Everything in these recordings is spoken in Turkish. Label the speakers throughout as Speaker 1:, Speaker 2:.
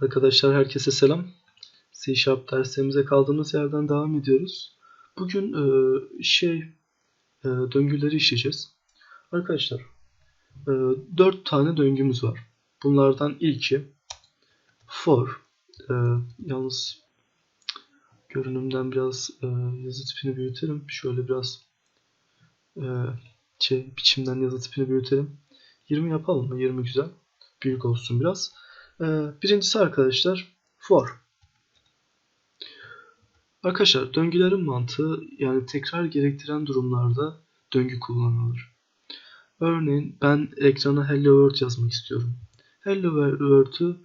Speaker 1: Arkadaşlar herkese selam. C Sharp derslerimize kaldığımız yerden devam ediyoruz. Bugün e, şey e, döngüleri işleyeceğiz. Arkadaşlar e, 4 tane döngümüz var. Bunlardan ilki for. E, yalnız görünümden biraz e, yazı tipini büyütelim. Şöyle biraz e, şey biçimden yazı tipini büyütelim. 20 yapalım mı? 20 güzel. Büyük olsun biraz. Ee, birincisi arkadaşlar for. Arkadaşlar döngülerin mantığı yani tekrar gerektiren durumlarda döngü kullanılır. Örneğin ben ekrana Hello World yazmak istiyorum. Hello World'ü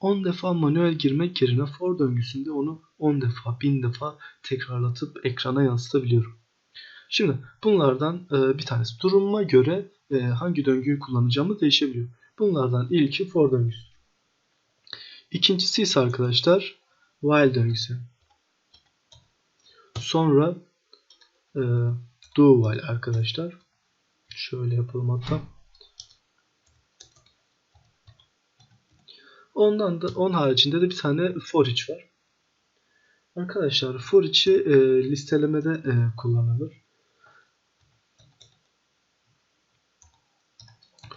Speaker 1: 10 e, defa manuel girmek yerine for döngüsünde onu 10 defa, 1000 defa tekrarlatıp ekrana yansıtabiliyorum. Şimdi bunlardan e, bir tanesi duruma göre e, hangi döngüyü kullanacağımı değişebiliyor. Bunlardan ilki for döngüsü. İkincisi ise arkadaşlar while döngüsü. Sonra e, do while arkadaşlar. Şöyle yapalım hatta. Ondan da on haricinde de bir tane for each var. Arkadaşlar for each'i e, listelemede e, kullanılır.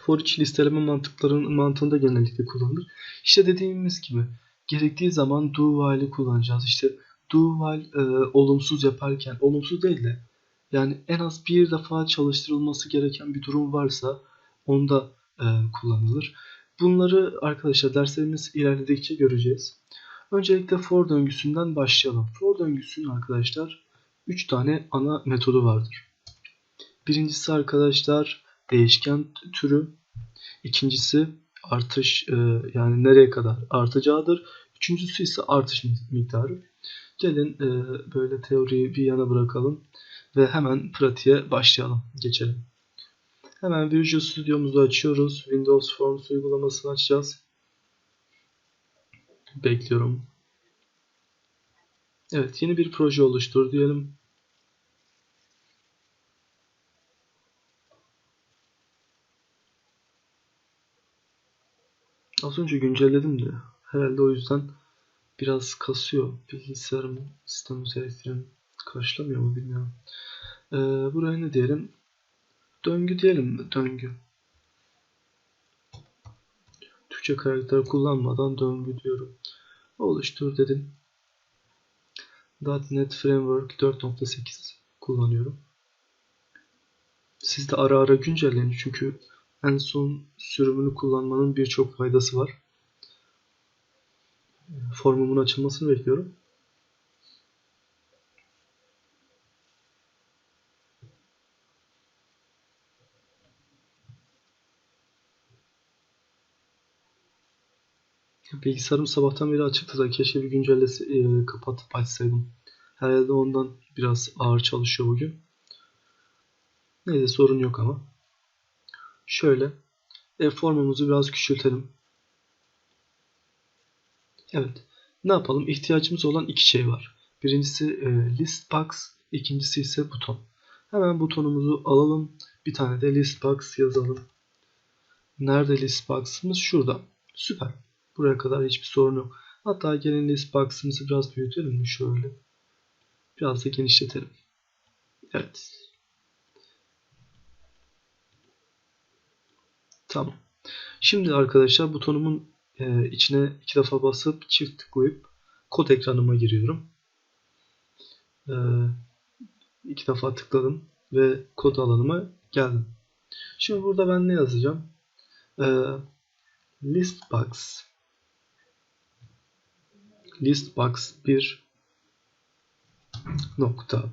Speaker 1: For each listeleme mantıkların mantığında genellikle kullanılır. İşte dediğimiz gibi gerektiği zaman do while'i kullanacağız. İşte do while e, olumsuz yaparken olumsuz değil de yani en az bir defa çalıştırılması gereken bir durum varsa onda e, kullanılır. Bunları arkadaşlar derslerimiz ilerledikçe göreceğiz. Öncelikle for döngüsünden başlayalım. For döngüsünün arkadaşlar 3 tane ana metodu vardır. Birincisi arkadaşlar değişken türü. İkincisi artış e, yani nereye kadar artacağıdır. Üçüncüsü ise artış miktarı. Gelin e, böyle teoriyi bir yana bırakalım ve hemen pratiğe başlayalım. Geçelim. Hemen Visual Studio'muzu açıyoruz. Windows Forms uygulamasını açacağız. Bekliyorum. Evet yeni bir proje oluştur diyelim. Az önce güncelledim de herhalde o yüzden biraz kasıyor. Bilgisayarım sistem özelliklerini karşılamıyor mu bilmiyorum. Ee, buraya ne diyelim? Döngü diyelim mi? Döngü. Türkçe karakter kullanmadan döngü diyorum. Oluştur dedim. .NET Framework 4.8 kullanıyorum. Siz de ara ara güncelleyin çünkü en son sürümünü kullanmanın birçok faydası var. Formumun açılmasını bekliyorum. Bilgisayarım sabahtan beri açıktı da keşke bir güncellesi e, kapatıp açsaydım. Herhalde ondan biraz ağır çalışıyor bugün. Neyse sorun yok ama. Şöyle e, formumuzu biraz küçültelim. Evet. Ne yapalım? İhtiyacımız olan iki şey var. Birincisi e, list box, ikincisi ise buton. Hemen butonumuzu alalım. Bir tane de list box yazalım. Nerede list box'ımız? Şurada. Süper. Buraya kadar hiçbir sorun yok. Hatta gelin list box'ımızı biraz büyütelim? Şöyle. Biraz da genişletelim. Evet. Tamam. Şimdi arkadaşlar butonumun e, içine iki defa basıp çift tıklayıp kod ekranıma giriyorum. E, iki defa tıkladım ve kod alanıma geldim. Şimdi burada ben ne yazacağım? E, list box list box 1 nokta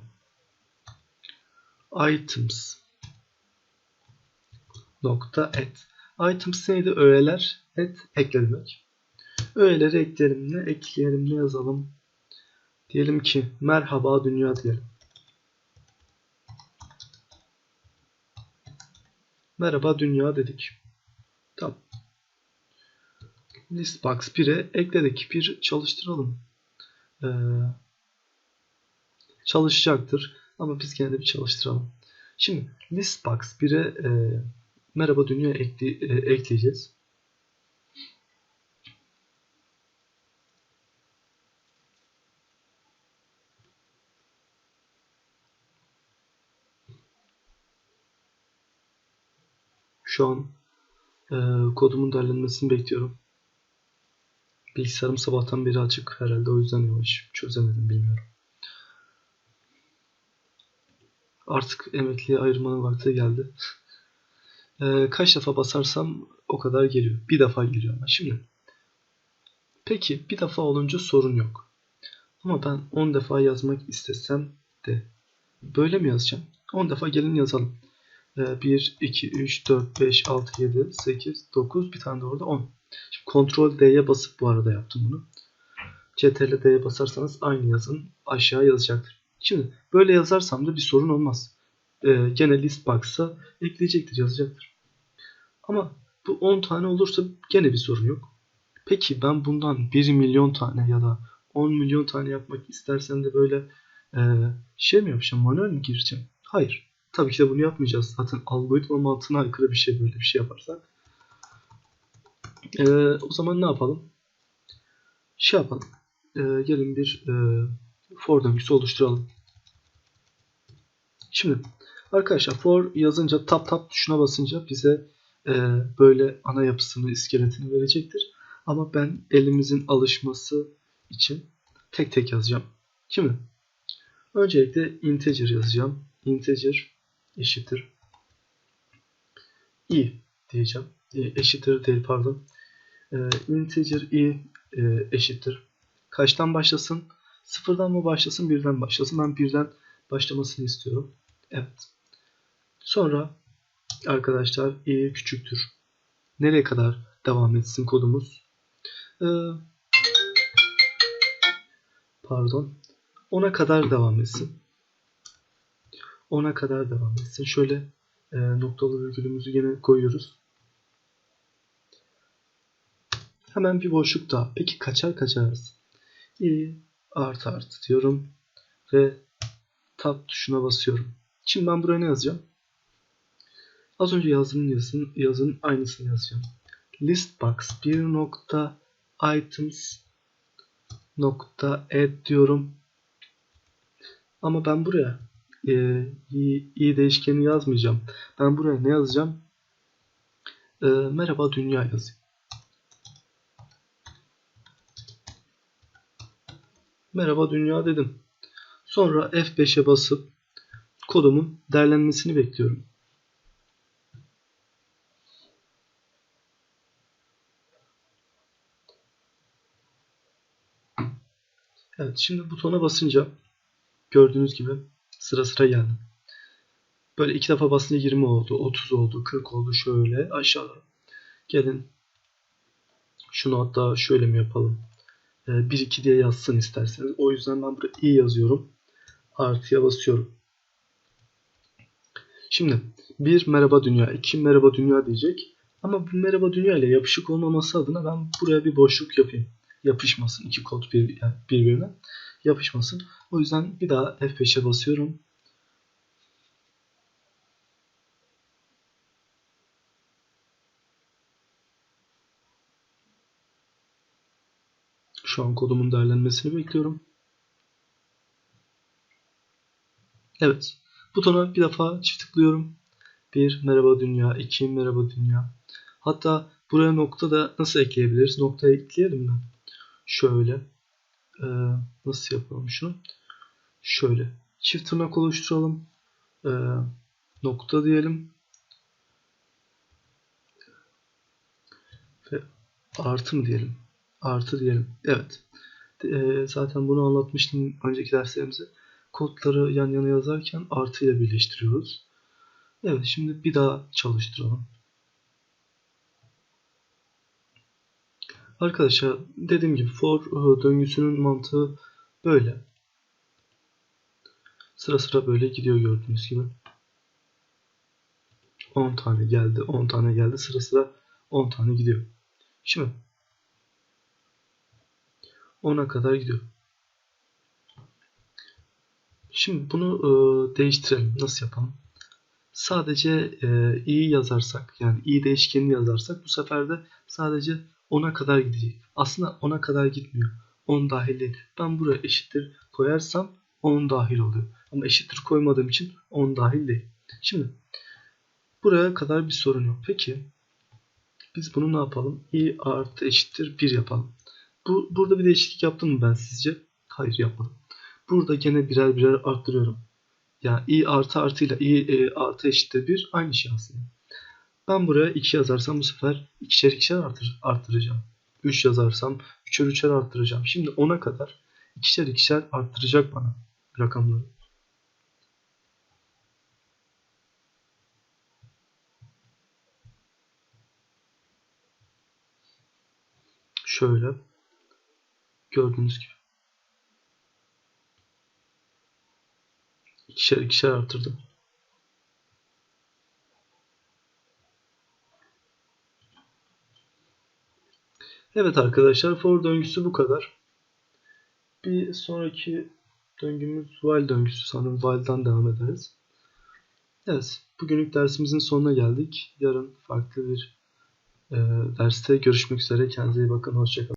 Speaker 1: items nokta et Items neydi? Öğeler. Et ekle demek. Öğeleri ekleyelim. Ne ekleyelim? Ne yazalım? Diyelim ki merhaba dünya diyelim. Merhaba dünya dedik. Tamam. Listbox 1'e ekledik. Bir çalıştıralım. Ee, çalışacaktır. Ama biz gene de bir çalıştıralım. Şimdi listbox 1'e e, merhaba dünya ekli, e, ekleyeceğiz. Şu an e, kodumun derlenmesini bekliyorum. Bilgisayarım sabahtan beri açık herhalde o yüzden yavaş çözemedim bilmiyorum. Artık emekliye ayırmanın vakti geldi. e, kaç defa basarsam o kadar geliyor. Bir defa geliyor ama şimdi. Peki bir defa olunca sorun yok. Ama ben 10 defa yazmak istesem de böyle mi yazacağım? 10 defa gelin yazalım. 1, 2, 3, 4, 5, 6, 7, 8, 9 bir tane de orada 10. Şimdi Ctrl D'ye basıp bu arada yaptım bunu. Ctrl D'ye basarsanız aynı yazın aşağı yazacaktır. Şimdi böyle yazarsam da bir sorun olmaz. Ee, gene list box'a ekleyecektir, yazacaktır. Ama bu 10 tane olursa gene bir sorun yok. Peki ben bundan 1 milyon tane ya da 10 milyon tane yapmak istersen de böyle e, şey mi yapacağım? Manuel mi gireceğim? Hayır. Tabii ki de bunu yapmayacağız. Zaten algoritma mantığına aykırı bir şey böyle bir şey yaparsak. E, o zaman ne yapalım? Şey yapalım. E, gelin bir e, for döngüsü oluşturalım. Şimdi arkadaşlar for yazınca tap tap tuşuna basınca bize e, böyle ana yapısını, iskeletini verecektir. Ama ben elimizin alışması için tek tek yazacağım. Şimdi öncelikle integer yazacağım. Integer eşittir i diyeceğim. E, eşittir değil pardon. E, integer i e, eşittir. Kaçtan başlasın? Sıfırdan mı başlasın? Birden başlasın. Ben birden başlamasını istiyorum. Evet. Sonra arkadaşlar i küçüktür. Nereye kadar devam etsin kodumuz? Ee, pardon. 10'a kadar devam etsin. 10'a kadar devam etsin. Şöyle e, noktalı virgülümüzü yine koyuyoruz. Hemen bir boşluk daha. Peki kaçar kaçar? i artı artı diyorum ve tab tuşuna basıyorum. Şimdi ben buraya ne yazacağım? Az önce yazdığım yazın, yazın aynısını yazacağım. Listbox bir nokta items nokta add diyorum. Ama ben buraya e, i, i değişkeni yazmayacağım. Ben buraya ne yazacağım? E, merhaba dünya yazayım. Merhaba dünya dedim. Sonra F5'e basıp kodumun derlenmesini bekliyorum. Evet şimdi butona basınca gördüğünüz gibi sıra sıra geldi. Böyle iki defa basınca 20 oldu, 30 oldu, 40 oldu şöyle aşağıda. Gelin şunu hatta şöyle mi yapalım? 1-2 ee, diye yazsın isterseniz. O yüzden ben buraya i yazıyorum. Artıya basıyorum. Şimdi bir merhaba dünya, iki merhaba dünya diyecek. Ama bu merhaba dünya ile yapışık olmaması adına ben buraya bir boşluk yapayım yapışmasın. iki kod bir, yani birbirine yapışmasın. O yüzden bir daha F5'e basıyorum. Şu an kodumun derlenmesini bekliyorum. Evet. Butona bir defa çift tıklıyorum. Bir merhaba dünya, iki merhaba dünya. Hatta buraya nokta da nasıl ekleyebiliriz? Nokta ekleyelim mi? Şöyle. Ee, nasıl yapalım şunu? Şöyle. Çift tırnak oluşturalım. Ee, nokta diyelim. Ve artı mı diyelim? Artı diyelim. Evet. Ee, zaten bunu anlatmıştım önceki derslerimizde. Kodları yan yana yazarken artı ile birleştiriyoruz. Evet şimdi bir daha çalıştıralım. Arkadaşlar dediğim gibi for döngüsünün mantığı böyle. Sıra sıra böyle gidiyor gördüğünüz gibi. 10 tane geldi, 10 tane geldi. Sıra sıra 10 tane gidiyor. Şimdi 10'a kadar gidiyor. Şimdi bunu e, değiştirelim. Nasıl yapalım? Sadece e, i yazarsak yani i değişkenini yazarsak bu sefer de sadece 10'a kadar gidecek. Aslında 10'a kadar gitmiyor. 10 dahil değil. Ben buraya eşittir koyarsam 10 dahil oluyor. Ama eşittir koymadığım için 10 dahil değil. Şimdi Buraya kadar bir sorun yok. Peki biz bunu ne yapalım? i artı eşittir 1 yapalım. Bu, burada bir değişiklik yaptım mı ben sizce? Hayır yapmadım. Burada gene birer birer arttırıyorum. Yani i artı artıyla i e, artı eşittir 1 aynı şey aslında. Ben buraya 2 yazarsam bu sefer ikişer ikişer artır, arttıracağım. 3 yazarsam üçer üçer arttıracağım. Şimdi 10'a kadar ikişer ikişer arttıracak bana rakamları. Şöyle gördüğünüz gibi. İkişer ikişer arttırdım. Evet arkadaşlar for döngüsü bu kadar. Bir sonraki döngümüz while döngüsü sanırım while'dan devam ederiz. Evet bugünlük dersimizin sonuna geldik. Yarın farklı bir e, derste görüşmek üzere. Kendinize iyi bakın. Hoşçakalın.